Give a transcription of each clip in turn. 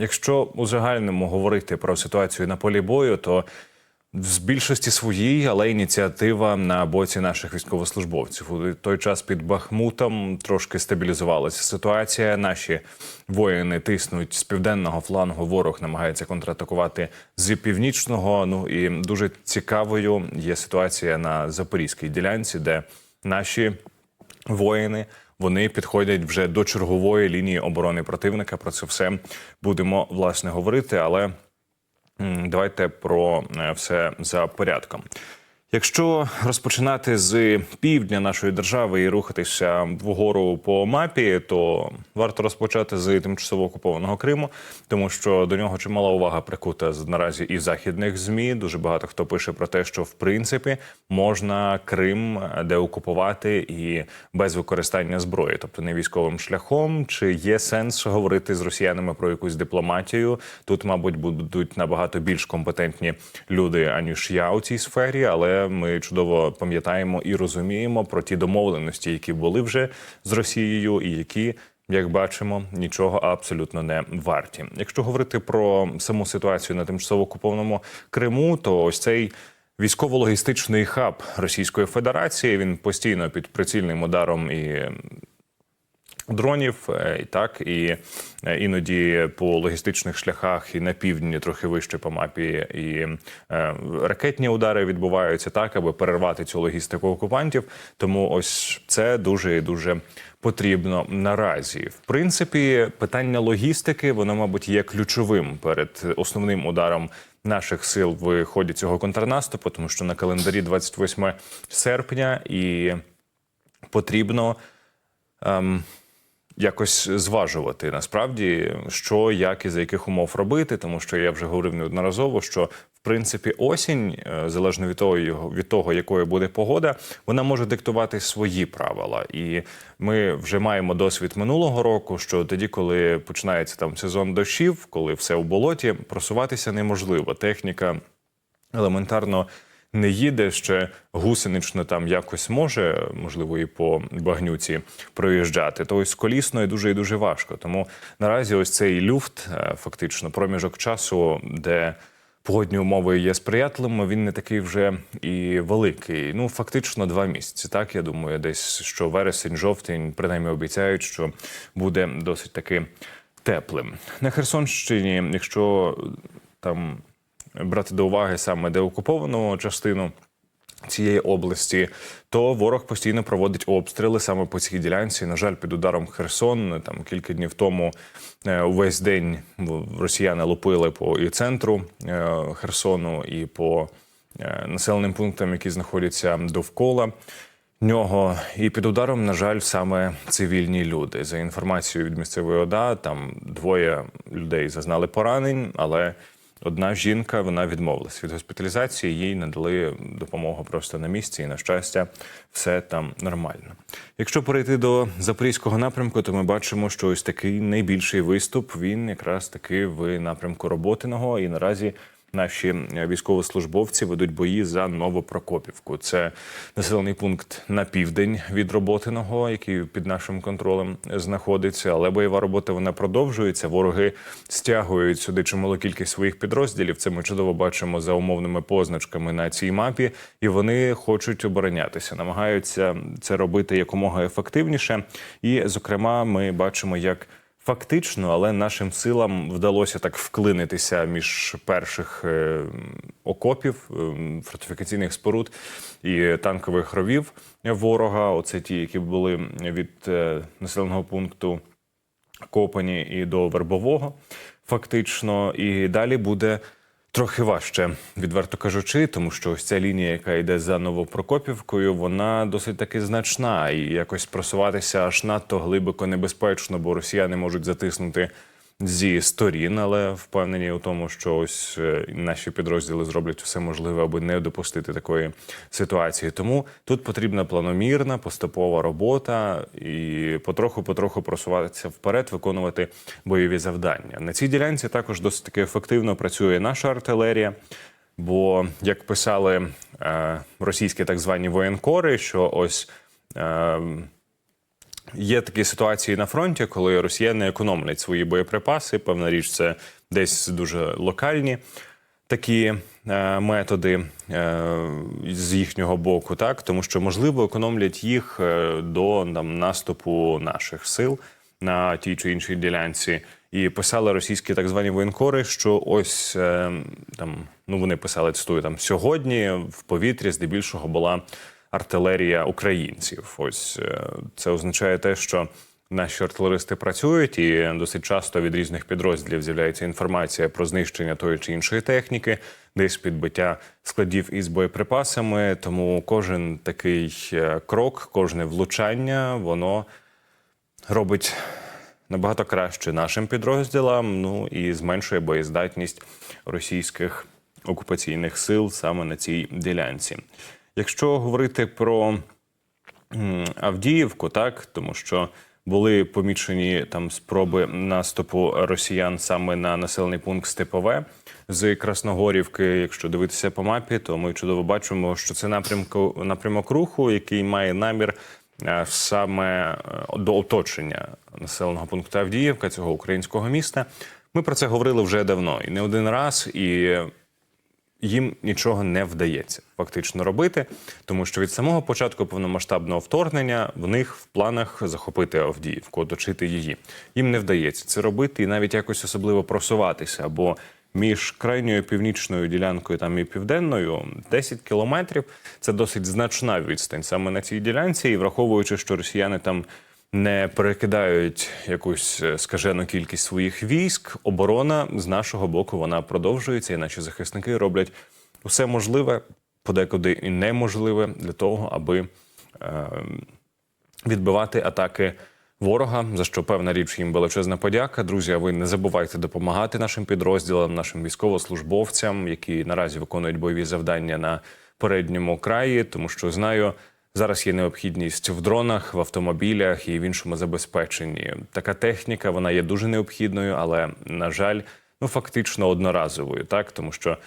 Якщо у загальному говорити про ситуацію на полі бою, то з більшості своїй, але ініціатива на боці наших військовослужбовців. У той час під Бахмутом трошки стабілізувалася ситуація. Наші воїни тиснуть з південного флангу. Ворог намагається контратакувати з північного. Ну і дуже цікавою є ситуація на запорізькій ділянці, де наші воїни. Вони підходять вже до чергової лінії оборони противника. Про це все будемо власне говорити. Але давайте про е, все за порядком. Якщо розпочинати з півдня нашої держави і рухатися вгору по мапі, то варто розпочати з тимчасово окупованого Криму, тому що до нього чимала увага прикута наразі і західних змі. Дуже багато хто пише про те, що в принципі можна Крим деокупувати і без використання зброї, тобто не військовим шляхом. Чи є сенс говорити з росіянами про якусь дипломатію? Тут, мабуть, будуть набагато більш компетентні люди аніж я у цій сфері, але ми чудово пам'ятаємо і розуміємо про ті домовленості, які були вже з Росією, і які. Як бачимо, нічого абсолютно не варті. Якщо говорити про саму ситуацію на тимчасово окупованому Криму, то ось цей військово-логістичний хаб Російської Федерації він постійно під прицільним ударом і дронів, е, і так і е, іноді по логістичних шляхах і на півдні, трохи вище по мапі, і е, ракетні удари відбуваються так, аби перервати цю логістику окупантів. Тому ось це дуже і дуже потрібно наразі. В принципі, питання логістики, воно, мабуть, є ключовим перед основним ударом. Наших сил в ході цього контрнаступу, тому що на календарі 28 серпня, і потрібно ем, якось зважувати насправді, що, як і за яких умов робити, тому що я вже говорив неодноразово, що в принципі осінь, е, залежно від того, від того, якою буде погода, вона може диктувати свої правила. І ми вже маємо досвід минулого року, що тоді, коли починається там сезон дощів, коли все у болоті, просуватися неможливо. Техніка елементарно не їде ще гусенично там якось може, можливо, і по багнюці проїжджати. То ось з колісною дуже і дуже важко. Тому наразі ось цей люфт, е, фактично, проміжок часу, де погодні умови є сприятливими, він не такий вже і великий. Ну, фактично, два місяці. Так, я думаю, десь що вересень, жовтень, принаймні обіцяють, що буде досить таки теплим. На Херсонщині, якщо там брати до уваги саме деокуповану частину цієї області, то ворог постійно проводить обстріли саме по цій ділянці. На жаль, під ударом Херсон там кілька днів тому е, увесь день росіяни лупили по і центру е, Херсону, і по е, населеним пунктам, які знаходяться довкола. Нього і під ударом, на жаль, саме цивільні люди. За інформацією від місцевої ОДА, там двоє людей зазнали поранень, але одна жінка вона відмовилась від госпіталізації. Їй надали допомогу просто на місці, і на щастя, все там нормально. Якщо перейти до запорізького напрямку, то ми бачимо, що ось такий найбільший виступ він якраз таки в напрямку Роботиного, і наразі. Наші е, військовослужбовці ведуть бої за Новопрокопівку. Це населений пункт на південь від Роботиного, який під нашим контролем знаходиться. Але бойова робота вона продовжується. Вороги стягують сюди чималу кількість своїх підрозділів. Це ми чудово бачимо за умовними позначками на цій мапі, і вони хочуть оборонятися, намагаються це робити якомога ефективніше. І, зокрема, ми бачимо, як Фактично, але нашим силам вдалося так вклинитися між перших е, окопів, е, фортифікаційних споруд і танкових ровів ворога. Оце ті, які були від е, населеного пункту Копані і до Вербового, фактично. І далі буде трохи важче, відверто кажучи, тому що ось ця лінія, яка йде за Новопрокопівкою, вона досить таки значна, і якось просуватися аж надто глибоко небезпечно, бо росіяни можуть затиснути. Зі сторін, але впевнені у тому, що ось е, наші підрозділи зроблять все можливе, аби не допустити такої ситуації. Тому тут потрібна планомірна, поступова робота і потроху-потроху просуватися вперед, виконувати бойові завдання. На цій ділянці також досить таки ефективно працює наша артилерія. Бо як писали е, російські так звані воєнкори, що ось. Е, Є такі ситуації на фронті, коли росіяни економлять свої боєприпаси. Певна річ, це десь дуже локальні такі е, методи е, з їхнього боку, так тому що можливо економлять їх е, до там, наступу наших сил на тій чи іншій ділянці. І писали російські так звані воєнкори, що ось е, там ну вони писали цитую там сьогодні в повітрі здебільшого була артилерія українців. Ось е, це означає те, що наші артилеристи працюють, і досить часто від різних підрозділів з'являється інформація про знищення тої чи іншої техніки, десь підбиття складів із боєприпасами. Тому кожен такий е, крок, кожне влучання, воно робить набагато краще нашим підрозділам. Ну і зменшує боєздатність російських окупаційних сил саме на цій ділянці. Якщо говорити про Авдіївку, так тому що були помічені там спроби наступу росіян саме на населений пункт Степове з Красногорівки. Якщо дивитися по мапі, то ми чудово бачимо, що це напрямку напрямок руху, який має намір е, саме е, до оточення населеного пункту Авдіївка, цього українського міста. Ми про це говорили вже давно і не один раз. І їм нічого не вдається фактично робити, тому що від самого початку повномасштабного вторгнення в них в планах захопити Авдіївку, оточити її. Їм не вдається це робити і навіть якось особливо просуватися. Бо між крайньою північною ділянкою там і південною 10 кілометрів це досить значна відстань саме на цій ділянці, і враховуючи, що росіяни там не перекидають якусь е, скажену кількість своїх військ. Оборона з нашого боку вона продовжується, і наші захисники роблять усе можливе, подекуди і неможливе для того, аби е, відбивати атаки. Ворога за що певна річ їм величезна подяка. Друзі, ви не забувайте допомагати нашим підрозділам, нашим військовослужбовцям, які наразі виконують бойові завдання на передньому краї, тому що знаю, Зараз є необхідність в дронах, в автомобілях і в іншому забезпеченні. Така техніка вона є дуже необхідною, але на жаль, ну фактично одноразовою, так тому що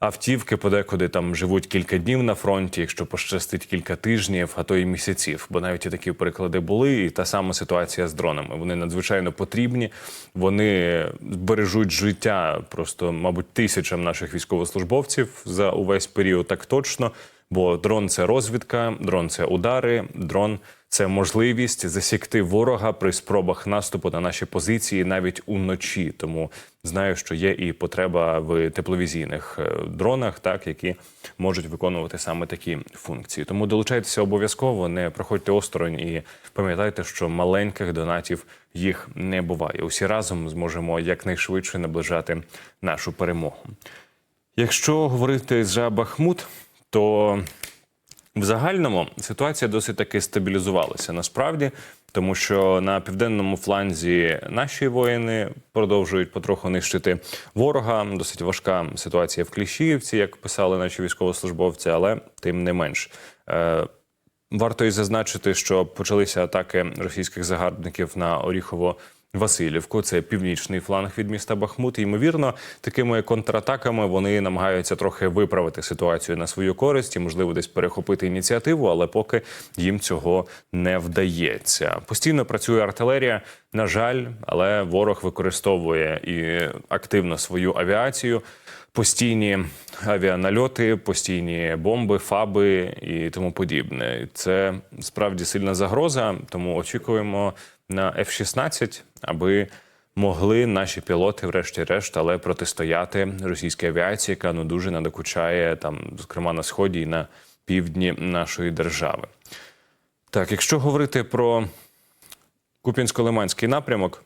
автівки подекуди там живуть кілька днів на фронті, якщо пощастить кілька тижнів, а то й місяців. Бо навіть і такі приклади були, і та сама ситуація з дронами. Вони надзвичайно потрібні, вони бережуть життя просто, мабуть, тисячам наших військовослужбовців за увесь період, так точно. Бо дрон це розвідка, дрон це удари, дрон це можливість засікти ворога при спробах наступу на наші позиції навіть уночі. Тому знаю, що є і потреба в тепловізійних е, дронах, так які можуть виконувати саме такі функції. Тому долучайтеся обов'язково, не проходьте осторонь і пам'ятайте, що маленьких донатів їх не буває. Усі разом зможемо якнайшвидше наближати нашу перемогу. Якщо говорити за Бахмут то в загальному ситуація досить таки стабілізувалася насправді, тому що на південному фланзі наші воїни продовжують потроху нищити ворога. Досить важка ситуація в Кліщіївці, як писали наші військовослужбовці, але тим не менш. Е, варто і зазначити, що почалися атаки російських загарбників на Оріхово Васильівку, це північний фланг від міста Бахмут. І, Ймовірно, такими контратаками вони намагаються трохи виправити ситуацію на свою користь і, можливо, десь перехопити ініціативу, але поки їм цього не вдається. Постійно працює артилерія. На жаль, але ворог використовує і активно свою авіацію. Постійні авіанальоти, постійні бомби, фаби і тому подібне. Це справді сильна загроза, тому очікуємо на F-16, аби могли наші пілоти, врешті-решт, але протистояти російській авіації, яка ну дуже надокучає там, зокрема на сході і на півдні нашої держави. Так, якщо говорити про Куп'янсько-Лиманський напрямок.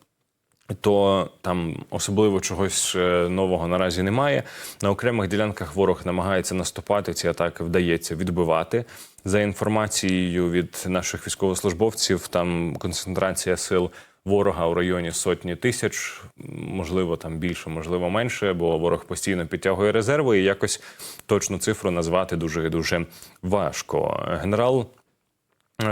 То там особливо чогось е, нового наразі немає. На окремих ділянках ворог намагається наступати. Ці атаки вдається відбивати. За інформацією від наших військовослужбовців, там концентрація сил ворога у районі сотні тисяч, можливо, там більше, можливо, менше, бо ворог постійно підтягує резерви, і якось точну цифру назвати дуже дуже важко. Генерал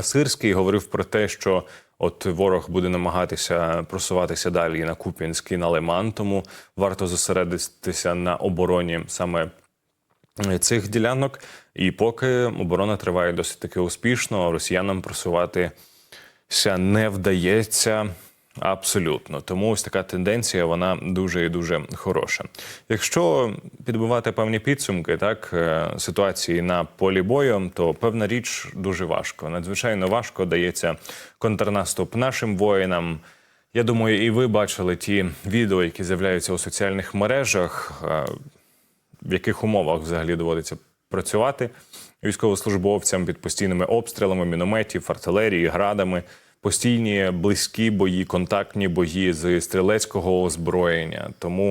Сирський говорив про те, що от ворог буде намагатися просуватися далі на Куп'янськ на Лиман, тому варто зосередитися на обороні саме цих ділянок. І поки оборона триває досить таки успішно, росіянам просуватися не вдається. Абсолютно, тому ось така тенденція, вона дуже і дуже хороша. Якщо підбивати певні підсумки, так е, ситуації на полі бою, то певна річ дуже важко. Надзвичайно важко дається контрнаступ нашим воїнам. Я думаю, і ви бачили ті відео, які з'являються у соціальних мережах, е, в яких умовах взагалі доводиться працювати військовослужбовцям під постійними обстрілами мінометів, артилерії, градами, постійні близькі бої, контактні бої з стрілецького озброєння. Тому